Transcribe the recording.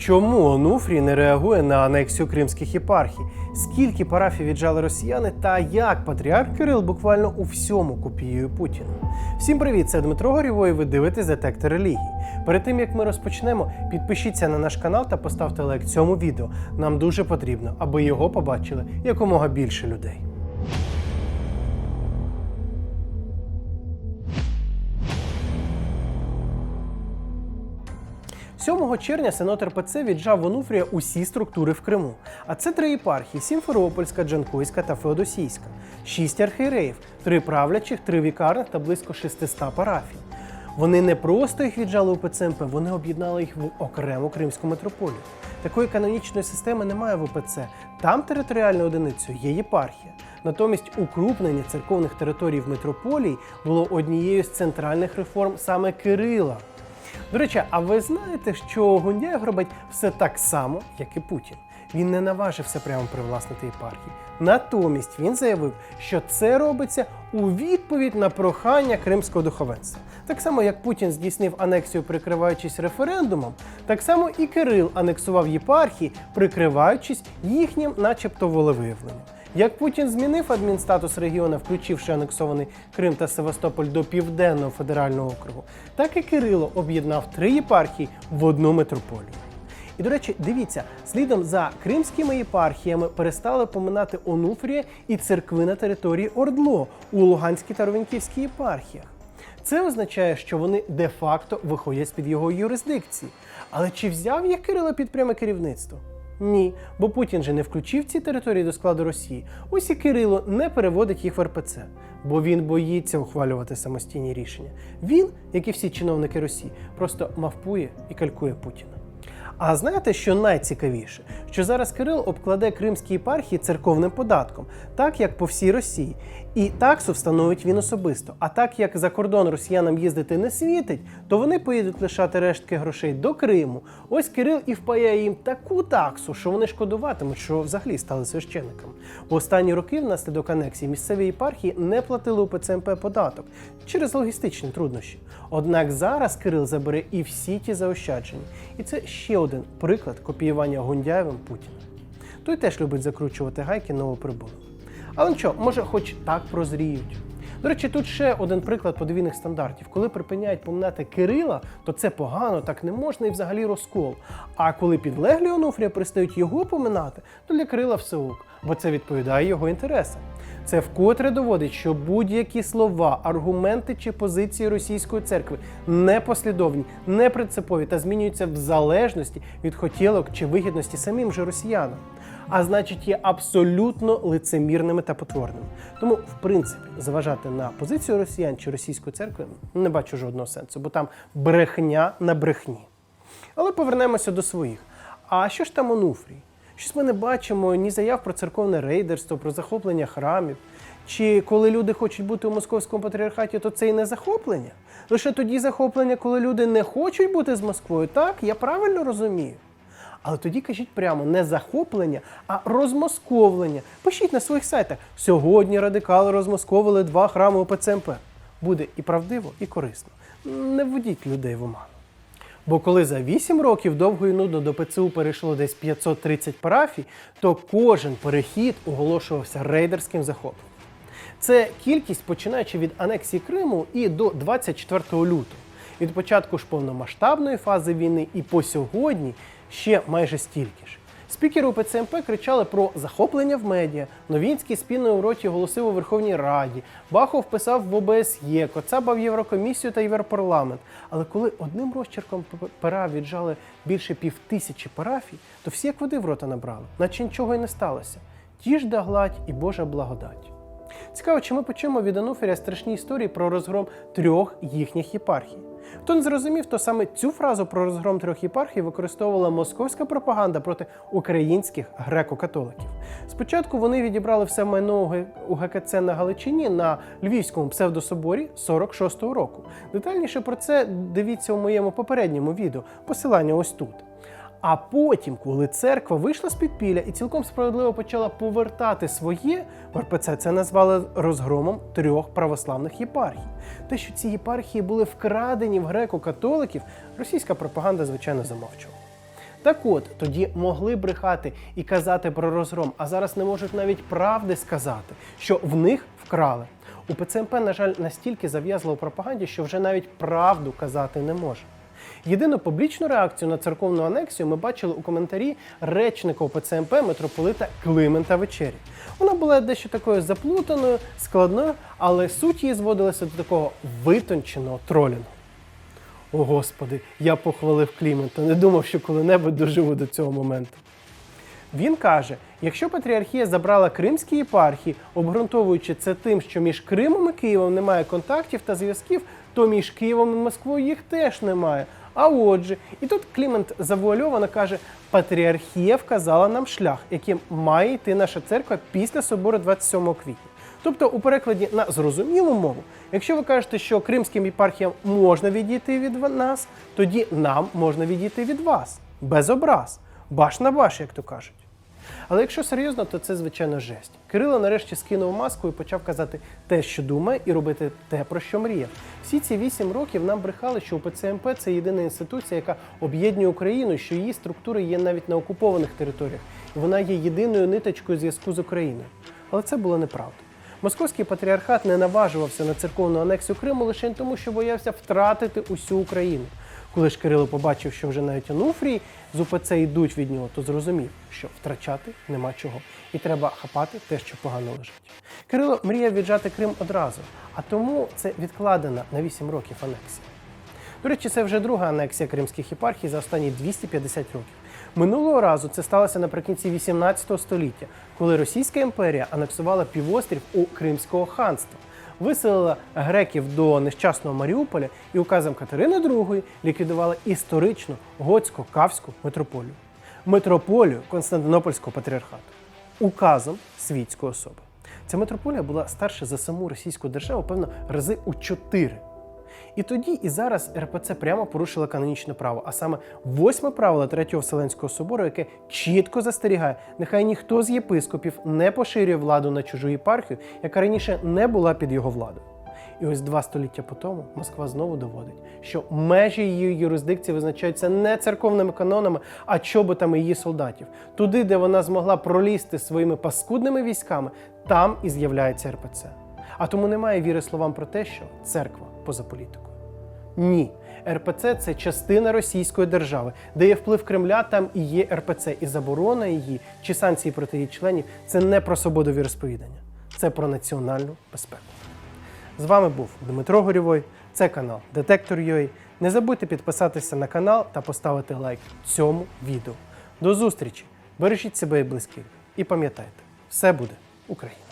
Чому Онуфрій не реагує на анексію кримських єпархій? Скільки парафій віджали росіяни та як патріарх Кирил буквально у всьому копіює Путіна? Всім привіт! Це Дмитро Горєво і ви дивитесь детектор релігії. Перед тим як ми розпочнемо, підпишіться на наш канал та поставте лайк цьому відео. Нам дуже потрібно, аби його побачили якомога більше людей. 7 червня сенат РПЦ віджав в Онуфрія усі структури в Криму. А це три єпархії: Сімферопольська, Джанкойська та Феодосійська, шість архієреїв, три правлячих, три вікарних та близько 600 парафій. Вони не просто їх віджали у ПЦМП, вони об'єднали їх в окрему кримську митрополію. Такої канонічної системи немає в ОПЦ. Там територіальною одиницею є єпархія. Натомість укрупнення церковних територій в митрополії було однією з центральних реформ саме Кирила. До речі, а ви знаєте, що Гундяєв робить все так само, як і Путін? Він не наважився прямо привласнити єпархії. Натомість він заявив, що це робиться у відповідь на прохання кримського духовенства. Так само, як Путін здійснив анексію, прикриваючись референдумом, так само і Кирил анексував єпархії, прикриваючись їхнім, начебто, волевиявленням. Як Путін змінив адмінстатус регіону, включивши анексований Крим та Севастополь до Південного федерального округу, так і Кирило об'єднав три єпархії в одну митрополію. І, до речі, дивіться, слідом за кримськими єпархіями перестали поминати Онуфрія і церкви на території Ордло у Луганській та Ровенківській єпархіях. Це означає, що вони де-факто виходять з-під його юрисдикції. Але чи взяв їх Кирило під пряме керівництво? Ні, бо Путін же не включив ці території до складу Росії. Ось і Кирило не переводить їх в РПЦ, бо він боїться ухвалювати самостійні рішення. Він, як і всі чиновники Росії, просто мавпує і калькує Путіна. А знаєте, що найцікавіше? Що зараз Кирил обкладе кримські єпархії церковним податком, так як по всій Росії. І таксу встановить він особисто. А так як за кордон росіянам їздити не світить, то вони поїдуть лишати рештки грошей до Криму. Ось Кирил і впаяє їм таку таксу, що вони шкодуватимуть, що взагалі стали священниками. У останні роки внаслідок анексії місцеві єпархії не платили у ПЦМП податок через логістичні труднощі. Однак зараз Кирил забере і всі ті заощадження. І це ще один приклад копіювання Гундяєвим Путіна. Той теж любить закручувати гайки новоприбулим. Але нічого, може, хоч так прозріють. До речі, тут ще один приклад подвійних стандартів. Коли припиняють поминати Кирила, то це погано, так не можна і взагалі розкол. А коли підлеглі Онуфрія перестають його поминати, то для Кирила все ок, бо це відповідає його інтересам. Це вкотре доводить, що будь-які слова, аргументи чи позиції російської церкви непослідовні, непринципові та змінюються в залежності від хотілок чи вигідності самим же росіянам. А значить, є абсолютно лицемірними та потворними. Тому, в принципі, зважати на позицію росіян чи російської церкви не бачу жодного сенсу, бо там брехня на брехні. Але повернемося до своїх. А що ж там Онуфрій? Щось ми не бачимо ні заяв про церковне рейдерство, про захоплення храмів. Чи коли люди хочуть бути у московському патріархаті, то це і не захоплення? Лише тоді захоплення, коли люди не хочуть бути з Москвою. Так, я правильно розумію. Але тоді кажіть прямо не захоплення, а розмосковлення. Пишіть на своїх сайтах. Сьогодні радикали розмосковили два храми ОПЦМП. Буде і правдиво, і корисно. Не вводіть людей в оману. Бо коли за 8 років довго і нудно до ПЦУ перейшло десь 530 парафій, то кожен перехід оголошувався рейдерським захопленням. Це кількість починаючи від анексії Криму і до 24 лютого. Від початку ж повномасштабної фази війни і по сьогодні ще майже стільки ж. Спікери УПЦМП кричали про захоплення в медіа. Новінський спільною у роті оголосив у Верховній Раді. Бахов писав в ОБСЄ, Коцаба в Єврокомісію та Європарламент. Але коли одним розчерком пера віджали більше півтисячі парафій, то всі як води в рота набрали, наче нічого й не сталося. Ті ж да гладь і Божа благодать. Цікаво, чи ми почуємо від Ануферя страшні історії про розгром трьох їхніх єпархій. Хто не зрозумів, то саме цю фразу про розгром трьох єпархій використовувала московська пропаганда проти українських греко-католиків. Спочатку вони відібрали все майно у ГКЦ на Галичині на Львівському псевдособорі 46-го року. Детальніше про це дивіться у моєму попередньому відео. Посилання ось тут. А потім, коли церква вийшла з підпілля і цілком справедливо почала повертати своє, в РПЦ це назвали розгромом трьох православних єпархій. Те, що ці єпархії були вкрадені в греко-католиків, російська пропаганда, звичайно, замовчувала. Так от тоді могли брехати і казати про розгром, а зараз не можуть навіть правди сказати, що в них вкрали. У ПЦМП, на жаль, настільки зав'язла у пропаганді, що вже навіть правду казати не може. Єдину публічну реакцію на церковну анексію ми бачили у коментарі речника УПЦ-МП митрополита Климента Вечері. Вона була дещо такою заплутаною, складною, але суть її зводилася до такого витонченого тролінгу. О Господи, я похвалив Клімента, не думав, що коли-небудь доживу до цього моменту. Він каже: якщо патріархія забрала кримські єпархії, обґрунтовуючи це тим, що між Кримом і Києвом немає контактів та зв'язків, то між Києвом і Москвою їх теж немає. А отже, і тут Клімент завуальовано каже: патріархія вказала нам шлях, яким має йти наша церква після собору 27 квітня. Тобто, у перекладі на зрозумілу мову, якщо ви кажете, що кримським єпархіям можна відійти від нас, тоді нам можна відійти від вас без образ, баш на баш, як то кажуть. Але якщо серйозно, то це звичайно жесть. Кирило нарешті скинув маску і почав казати те, що думає, і робити те, про що мріяв. Всі ці вісім років нам брехали, що УПЦ МП – це єдина інституція, яка об'єднує Україну, що її структури є навіть на окупованих територіях, і вона є єдиною ниточкою зв'язку з Україною. Але це було неправда. Московський патріархат не наважувався на церковну анексію Криму лише тому, що боявся втратити усю Україну. Коли ж Кирило побачив, що вже навіть Онуфрій з УПЦ йдуть від нього, то зрозумів, що втрачати нема чого, і треба хапати те, що погано лежить. Кирило мріяв віджати Крим одразу, а тому це відкладена на 8 років анексія. До речі, це вже друга анексія кримських єпархій за останні 250 років. Минулого разу це сталося наприкінці 18 століття, коли Російська імперія анексувала півострів у Кримського ханства, виселила греків до нещасного Маріуполя і указом Катерини II ліквідувала історичну готсько-кавську митрополію, митрополію Константинопольського патріархату, указом світської особи. Ця митрополія була старша за саму російську державу, певно, рази у чотири. І тоді і зараз РПЦ прямо порушила канонічне право, а саме восьме правило Третього Вселенського собору, яке чітко застерігає, нехай ніхто з єпископів не поширює владу на чужу єпархію, яка раніше не була під його владою. І ось два століття по тому Москва знову доводить, що межі її юрисдикції визначаються не церковними канонами, а чоботами її солдатів. Туди, де вона змогла пролізти своїми паскудними військами, там і з'являється РПЦ. А тому немає віри словам про те, що церква поза політикою. Ні. РПЦ це частина російської держави, де є вплив Кремля, там і є РПЦ, і заборона її чи санкції проти її членів це не про свободу віросповідання, це про національну безпеку. З вами був Дмитро Горєвой, це канал Детектор.ua. Не забудьте підписатися на канал та поставити лайк цьому відео. До зустрічі! Бережіть себе і близьких. І пам'ятайте, все буде Україна!